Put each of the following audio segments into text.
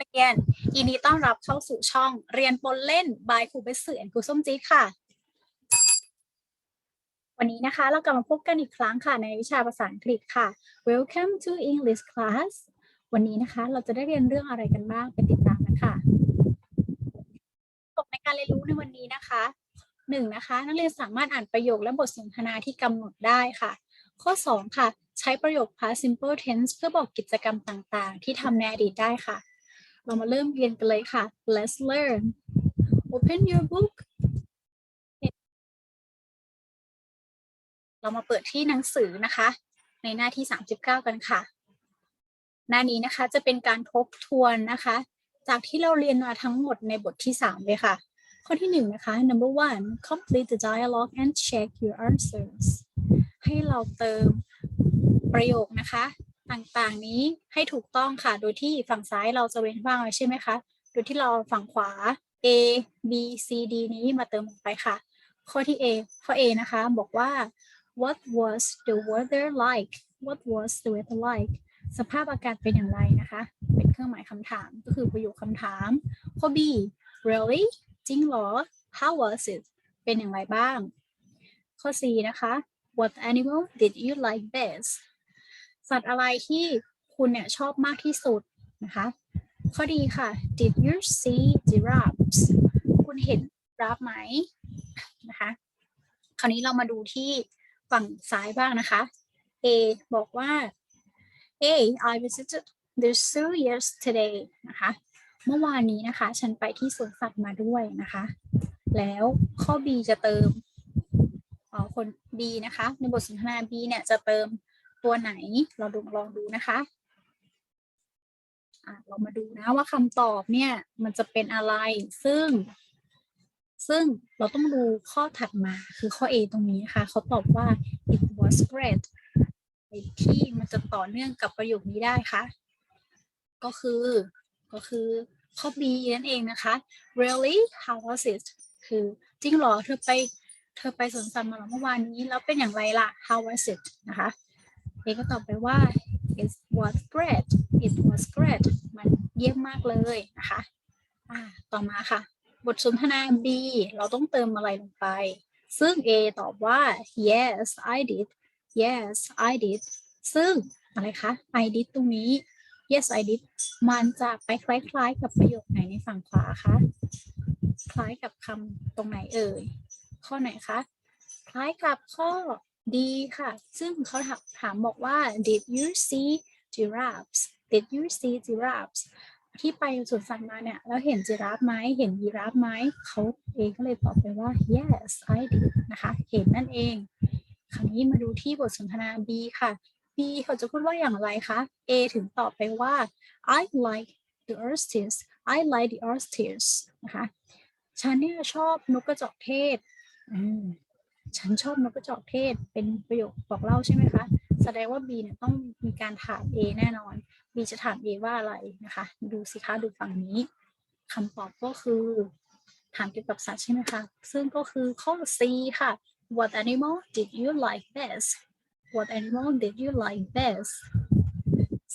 นักเรียนยินดีต้อนรับเข้าสู่ช่องเรียนปนเล่นบายครูเบสเสือนครูส้มจี๊ดค่ะ วันนี้นะคะเรากลับมาพบกันอีกครั้งค่ะในวิชาภาษาอังกฤษค่ะ Welcome to English class วันนี้นะคะเราจะได้เรียนเรื่องอะไรกันบ้างไปติดตามกันค่ะตกในการเรียนรู้ในวันนี้นะคะหนึ่งนะคะ นักเรียนสามารถอ่านประโยคและบทสนทนาที่กำหนดได้ค่ะ ข้อ 2 ค่ะ ใช้ประโยค past simple tense เพื่อบอกกิจกรรมต่างๆ ที่ทำในอดีตได้ค่ะ เรามาเริ่มเรียนกันเลยค่ะ let's learn open your book เรามาเปิดที่หนังสือนะคะ ในหน้าที่ 39 กันค่ะ หน้านี้นะคะจะเป็นการทบทวนนะคะ จากที่เราเรียนมาทั้งหมดในบทที่ 3 เลยค่ะ ข้อที่1นะคะ number one complete the dialogue and check your answers ให้เราเติมประโยคนะคะ ต่างๆนี้ให้ถูกต้องค่ะ โดยที่ฝั่งซ้ายเราจะเว้นว่างไว้ใช่ไหมคะ โดยที่เราฝั่งขวา A B C D นี้มาเติมลงไปค่ะ ข้อที่ A ข้อ A นะคะ บอกว่า what was the weather like what was the weather like สภาพอากาศเป็นอย่างไรนะคะ เป็นเครื่องหมายคำถาม ก็คือประโยคคำถาม ข้อ B really จริงเหรอ how was it เป็นอย่างไรบ้าง ข้อ C นะคะ what animal did you like best สัตว์อะไรที่คุณเนี่ยชอบมากที่สุดนะคะ ข้อดีค่ะ did you see giraffes คุณเห็นกราฟไหมนะคะ คราวนี้เรามาดูที่ฝั่งซ้ายบ้างนะคะ A บอกว่า A I visited the zoo yesterday นะคะ เมื่อวานนี้นะคะ ฉันไปที่สวนสัตว์มาด้วยนะคะ แล้วข้อ B จะเติมอ๋อคน B นะคะ ในบทสนทนา B เนี่ยจะเติม ตัวไหน เราดูลองดูนะคะเรามาดูนะว่าคำตอบเนี่ยมันจะเป็นอะไร ซึ่ง ซึ่งเราต้องดูข้อถัดมาคือข้อ A ตรงนี้นะคะเขาตอบว่า it was great ที่มันจะต่อเนื่องกับประโยคนี้ได้ค่ะ ก็คือ ก็คือข้อ B นั่นเองนะคะ really how was it คือจริงหรอเธอไป เธอไปสวนสัตว์มาเหรอเมื่อวานนี้แล้วเป็นอย่างไรล่ะ how was it นะคะ เอก็ตอบไปว่า it was great it was great มันเยี่ยมมากเลยนะคะอ่าต่อมาค่ะ บทสนทนา B เราต้องเติมอะไรลงไป ซึ่ง A ตอบว่า yes I did yes I did ซึ่งอะไรคะ I did ตรงนี้ yes I did มันจะไปคล้าย ๆ กับประโยคไหนในฝั่งขวาคะ คล้ายกับคำตรงไหนเอ่ย ข้อไหนคะ คล้ายกับข้อ D ค่ะ ซึ่งเขาถามถามบอกว่า did you see giraffes did you see giraffes ที่ไปสวนสัตว์มาเนี่ยแล้วเห็นจิราฟไหมเห็นยีราฟไหมเขาเองก็เลยตอบไปว่า yes I did นะคะ เห็นนั่นเอง คราวนี้มาดูที่บทสนทนา B ค่ะ B เขาจะพูดว่าอย่างไรคะ A ถึงตอบไปว่า I like the oysters I like the oysters นะคะ ฉันเนี่ยชอบนกกระจอกเทศ ฉันชอบนกกระจอกเทศเป็นประโยคบอกเล่าใช่ไหมคะ แสดงว่า B เนี่ยต้องมีการถาม A แน่นอน B จะถาม A ว่าอะไรนะคะ ดูสิคะดูฝั่งนี้คำตอบก็คือ ถามเกี่ยวกับสัตว์ใช่ไหมคะ ซึ่งก็คือข้อ C ค่ะ What animal did you like best What animal did you like best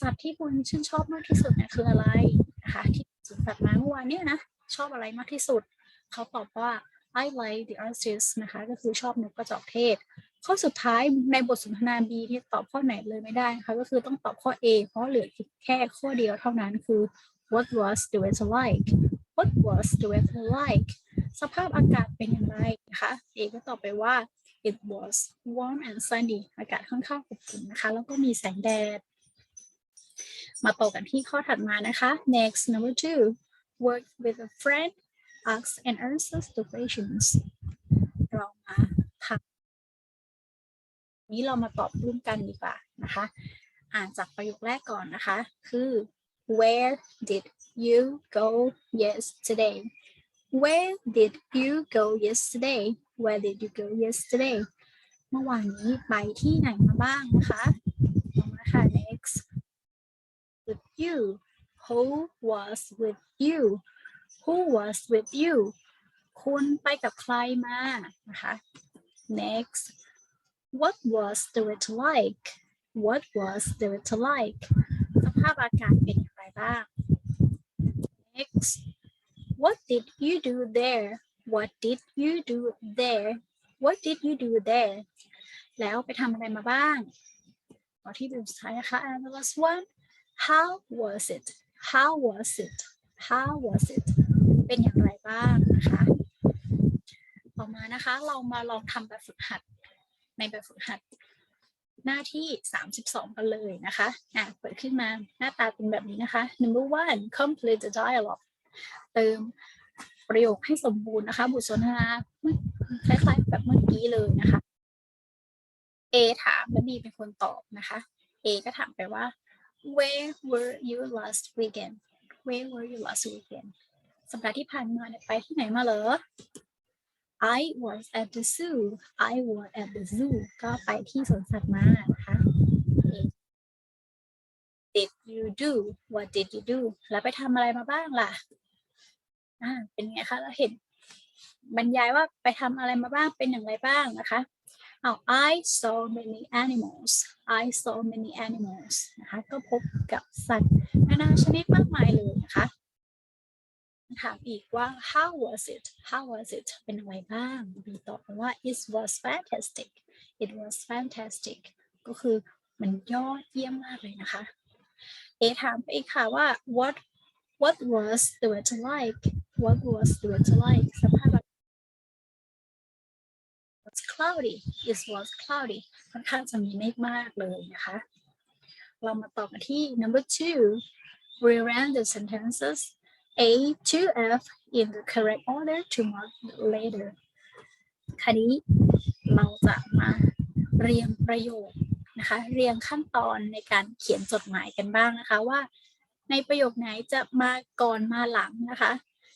สัตว์ที่คุณชื่นชอบมากที่สุดเนี่ยคืออะไรนะคะที่สวนสัตว์มาเมื่อวานเนี่ยนะชอบอะไรมากที่สุด เขาตอบว่า I like the oysters นะคะก็คือชอบนกกระจอกเทศ ข้อสุดท้ายในบทสนทนา B ที่ตอบข้อไหนเลยไม่ได้นะคะก็คือต้องตอบข้อ A เพราะเหลือแค่ข้อเดียวเท่านั้นคือ What was the weather like What was the weather like สภาพอากาศเป็นอย่างไรนะคะ A ก็ตอบไปว่า It was warm and sunny อากาศค่อนข้างอบอุ่นนะคะ แล้วก็มีแสงแดด มาต่อกันที่ข้อถัดมานะคะ next number two work with a friend asks and answers the questions เรามาทำนี้เรามาตอบร่วมกันดีกว่านะคะ อ่านจากประโยคแรกก่อนนะคะ คือ where did you go yesterday where did you go yesterday where did you go yesterday เมื่อวานนี้ไปที่ไหนมาบ้างนะคะต่อมาค่ะ next with you who was with you who was with you คุณไปกับใครมานะคะ next what was the weather like what was the weather like สภาพอากาศเป็นอย่างไรบ้าง next what did you do there what did you do there what did you do there แล้วไปทำอะไรมาบ้างข้อที่เป็นสุดท้ายนะคะ and the last one how was it how was it how was it เป็นอย่างไรบ้างนะคะ ต่อมานะคะ เรามาลองทำแบบฝึกหัดในแบบฝึกหัด หน้าที่ 32 กันเลยนะคะอะเปิดขึ้นมาหน้าตาเป็นแบบนี้นะคะ number one complete the dialogue เติมประโยคให้สมบูรณ์นะคะ บทสนทนาคล้ายๆแบบเมื่อกี้เลยนะคะ A ถามและ B เป็นคนตอบนะคะ A ก็ถามไปว่า where were you last weekend where were you last weekend สัปดาห์ที่ผ่านมาเนี่ยไปที่ไหนมาเหรอ I was at the zoo I was at the zoo ก็ไปที่สวนสัตว์มานะคะ Did you do what did you do แล้วไปทำอะไรมาบ้างล่ะ อ่า เป็นไงคะ เราเห็นบรรยายว่าไปทำอะไรมาบ้าง เป็นอย่างไรบ้างนะคะเอา I saw many animals I saw many animals นะคะ ก็พบกับสัตว์นานาชนิดมากมายเลยนะคะ ถามอีกว่า how was it how was it เป็นอย่างไรบ้างบีตอบว่า it was fantastic it was fantastic ก็คือมันยอดเยี่ยมมากเลยนะคะเอถามไปอีกค่ะว่า what what was the weather like what was the weather like สภาพอากาศ was cloudy it was cloudy ค่อนข้างจะมีเมฆมากเลยนะคะ เรามาต่อกันที่ number two rearrange the sentences A to F in the correct order to mark later คราวนี้เราจะมาเรียงประโยคนะคะ เรียงขั้นตอนในการเขียนจดหมายกันบ้างนะคะว่า ในประโยคไหนจะมาก่อนมาหลังนะคะ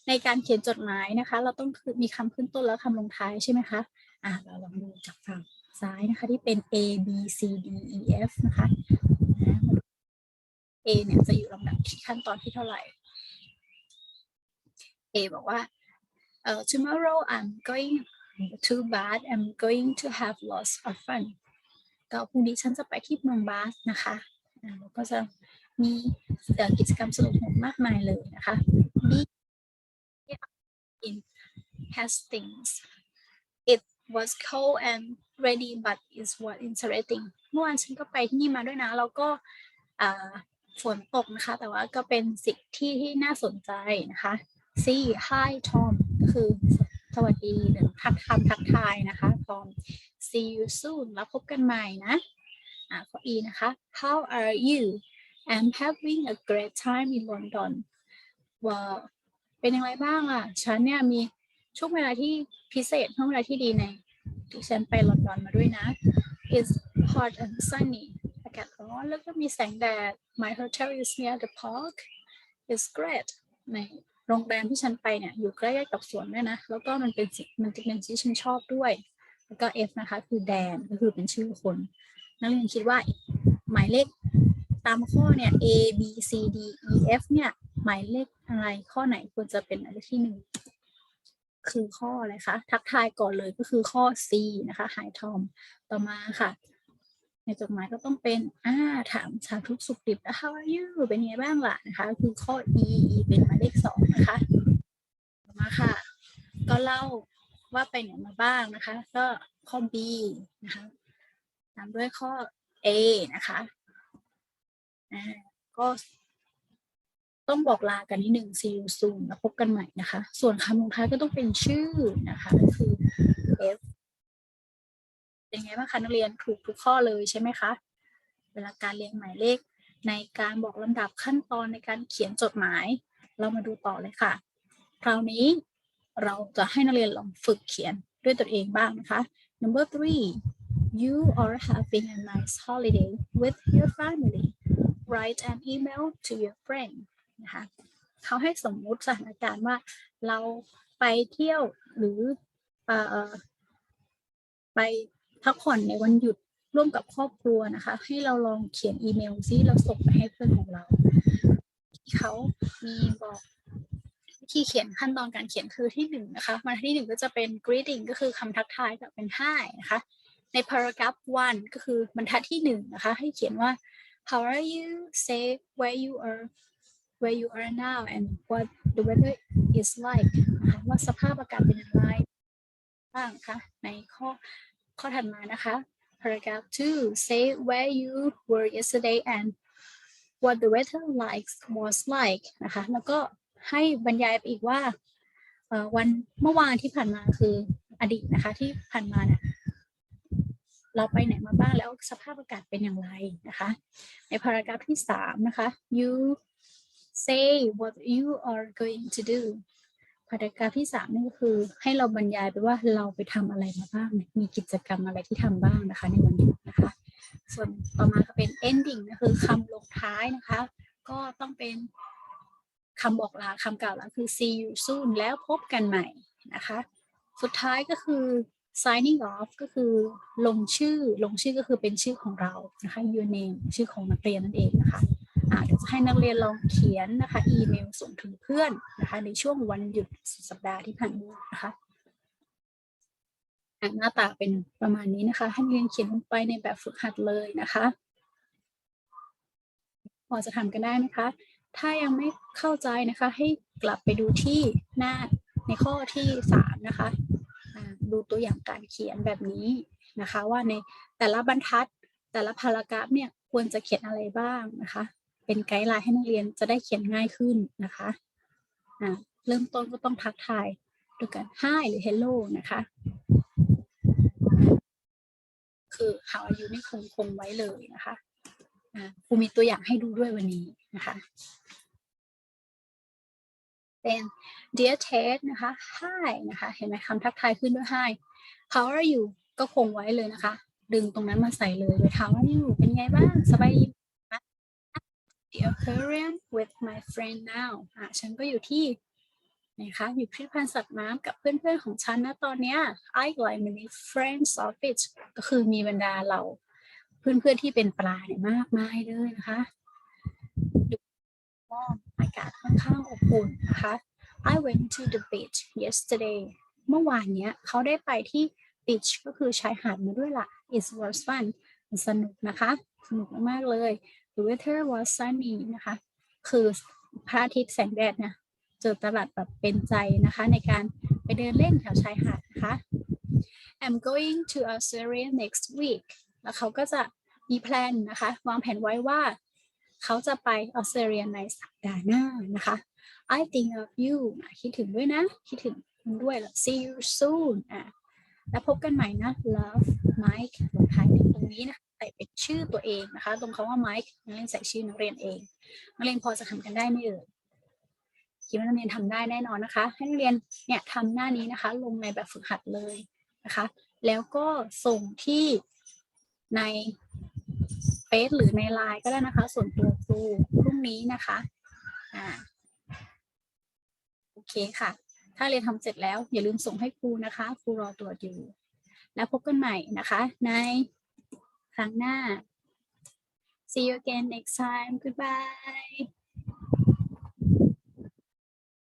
ในการเขียนจดหมายนะคะ เราต้องมีคำขึ้นต้นแล้วคำลงท้ายใช่ไหมคะอะเราลองดูจากฝั่งซ้ายนะคะที่เป็น A B C D E F นะคะนะ A เนี่ยจะอยู่ลำดับที่ขั้นตอนที่เท่าไหร่ A บอกว่าเออ tomorrow I'm going to Bath I'm going to have lots of fun ก็พรุ่งนี้ฉันจะไปที่เมืองบาสนะคะแล้วก็จะมีกิจกรรมสนุกสนุกมากมายเลยนะคะ B in Hastings it was cold and rainy but it was interesting เมื่อวานฉันก็ไปที่นี่มาด้วยนะ แล้วก็ฝนตกนะคะ แต่ว่าก็เป็นสิ่งที่ที่น่าสนใจนะคะ C hi Tom คือสวัสดีหรือทักคำทักทายนะคะ Tom see you soon แล้วพบกันใหม่นะอ่าข้อ E นะคะ how are you I'm having a great time in London ว่าเป็นยังไงบ้างล่ะ ฉันเนี่ยมีช่วงเวลาที่พิเศษช่วงเวลาที่ดีในที่ฉันไปลอนดอนมาด้วยนะ It's hot and sunny อากาศร้อนแล้วก็มีแสงแดด My hotel is near the park It's great ใน โรงแรมที่ฉันไปเนี่ยอยู่ใกล้ ๆ กับสวนด้วยนะ แล้วก็มันเป็นสิมันจะเป็นสิ่งฉันชอบด้วย แล้วก็ F นะคะ คือแดนก็คือเป็นชื่อคนนักเรียนคิดว่าหมายเลขตามข้อเนี่ย A B C D E F เนี่ยหมายเลขอะไรข้อไหนควรจะเป็นหมายเลขที่หนึ่งคือข้ออะไรคะ ทักทายก่อนเลยก็คือข้อ C นะคะหายทอมต่อมาค่ะ ในจดหมายก็ต้องเป็นอ่าถามสารทุกสุขดิบแล้ว how are you เป็นไงบ้างล่ะนะคะ คือข้อ E E เป็นหมายเลขสองนะคะต่อมาค่ะ ก็เล่าว่าไปไหนมาบ้างนะคะ ก็ข้อ B นะคะตามด้วยข้อ A นะคะอ่าก็ต้องบอกลากันนิดหนึ่ง see you soon แล้วพบกันใหม่นะคะ ส่วนคำลงท้ายก็ต้องเป็นชื่อนะคะก็คือ F เป็นไงบ้างคะนักเรียนถูกทุกข้อเลยใช่ไหมคะเวลาการเรียงหมายเลข ในการบอกลำดับขั้นตอนในการเขียนจดหมาย เรามาดูต่อเลยค่ะ คราวนี้เราจะให้นักเรียนลองฝึกเขียนด้วยตนเองบ้างนะคะ number three you are having a nice holiday with your family write an email to your friend นะคะเขาให้สมมุติสถานการณ์ว่าเราไปเที่ยวหรืออไป พักผ่อนในวันหยุดร่วมกับครอบครัวนะคะ ให้เราลองเขียนอีเมลซิเราส่งไปให้เพื่อนของเรา ที่เขามีบอกวิธีเขียนขั้นตอนการเขียนคือที่หนึ่งนะคะมาที่หนึ่งก็จะเป็น greeting ก็คือคำทักทายกับเป็น hi นะคะ ใน paragraph one ก็คือบรรทัดที่หนึ่งนะคะ ให้เขียนว่า how are you say where you are where you are now and what the weather is like ว่าสภาพอากาศเป็นอย่างไรบ้างคะในข้อ ข้อถัดมานะคะ paragraph 2 say where you were yesterday and what the weather like was like นะคะ แล้วก็ให้บรรยายไปอีกว่าวันเมื่อวานที่ผ่านมาคืออดีตนะคะที่ผ่านมาเนี่ยเราไปไหนมาบ้างแล้วสภาพอากาศเป็นอย่างไรนะคะ ในพารากราฟที่สามนะคะ you say what you are going to do พารากราฟที่สามนี่ก็คือ ให้เราบรรยายไปว่าเราไปทำอะไรมาบ้าง มีกิจกรรมอะไรที่ทำบ้างนะคะ ในวันหยุดนะคะ ส่วนต่อมาก็เป็น ending ก็คือคำลงท้ายนะคะ ก็ต้องเป็นคำบอกลาคำกล่าวลาคือ see you soon แล้วพบกันใหม่นะคะ สุดท้ายก็คือ signing off ก็คือลงชื่อลงชื่อก็คือเป็นชื่อของเรานะคะ your name ชื่อของนักเรียนนั่นเองนะคะ อาเดี๋ยวจะให้นักเรียนลองเขียนนะคะอีเมลส่งถึงเพื่อนนะคะในช่วงวันหยุดสุดสัปดาห์ที่ผ่านมานะคะหน้าตาเป็นประมาณนี้นะคะ ให้นักเรียนเขียนลงไปในแบบฝึกหัดเลยนะคะพอจะทำกันได้ไหมคะถ้ายังไม่เข้าใจนะคะ ให้กลับไปดูที่หน้าในข้อที่สามนะคะดูตัวอย่างการเขียนแบบนี้นะคะ ว่าในแต่ละบรรทัดแต่ละพารากราฟเนี่ยควรจะเขียนอะไรบ้างนะคะ เป็นไกด์ไลน์ให้นักเรียนจะได้เขียนง่ายขึ้นนะคะอ่าเริ่มต้นก็ต้องทักทายด้วยกัน hi หรือ hello นะคะ คือ how are you นี่คงคงไว้เลยนะคะอ่าครูมีตัวอย่างให้ดูด้วยวันนี้นะคะเป็น dear Ted นะคะ hi นะคะ เห็นไหมคำทักทายขึ้นด้วย hi how are you ก็คงไว้เลยนะคะ ดึงตรงนั้นมาใส่เลยโดย how are you เป็นไงบ้าง สบายดี The aquarium with my friend now อะฉันก็อยู่ที่ไหนคะอยู่พิพิธภัณฑ์สัตว์น้ำกับเพื่อนๆของฉันนะตอนเนี้ย I like many friends of it ก็คือมีบรรดาเราเพื่อนๆที่เป็นปลาเนี่ยมากมายเลยนะคะก็อากาศค่อนข้างอบอุ่นนะคะ I went to the beach yesterday เมื่อวานเนี้ยเขาได้ไปที่ beach ก็คือชายหาดมาด้วยล่ะ it was fun สนุกนะคะ สนุกมากๆเลย the weather was sunny นะคะ คือพระอาทิตย์แสงแดดเนี่ยเจอตลาดแบบเป็นใจนะคะ ในการไปเดินเล่นแถวชายหาดนะคะ I'm going to Australia next week แล้วเขาก็จะมีแพลนนะคะ วางแผนไว้ว่า เขาจะไปออสเตรเลียในสัปดาห์หน้านะคะ I think of you คิดถึงด้วยนะ คิดถึงคุณด้วยแล้ว see you soon อะ แล้วพบกันใหม่นะ love Mike ลงท้ายตรงนี้นะใส่เป็นชื่อตัวเองนะคะ ตรงคำว่า Mike นักเรียนใส่ชื่อนักเรียนเองนักเรียนพอจะทำกันได้ไหมเอ่ยคิดว่านักเรียนทำได้แน่นอนนะคะให้นักเรียนเนี่ยทำหน้านี้นะคะ ลงในแบบฝึกหัดเลยนะคะ แล้วก็ส่งที่ในเฟซหรือในไลน์ก็ได้นะคะ ส่วนตัวครูพรุ่งนี้นะคะอ่าโอเคค่ะ ถ้าเรียนทำเสร็จแล้ว อย่าลืมส่งให้ครูนะคะ ครูรอตรวจอยู่ แล้วพบกันใหม่นะคะ ในครั้งหน้า see you again next time goodbye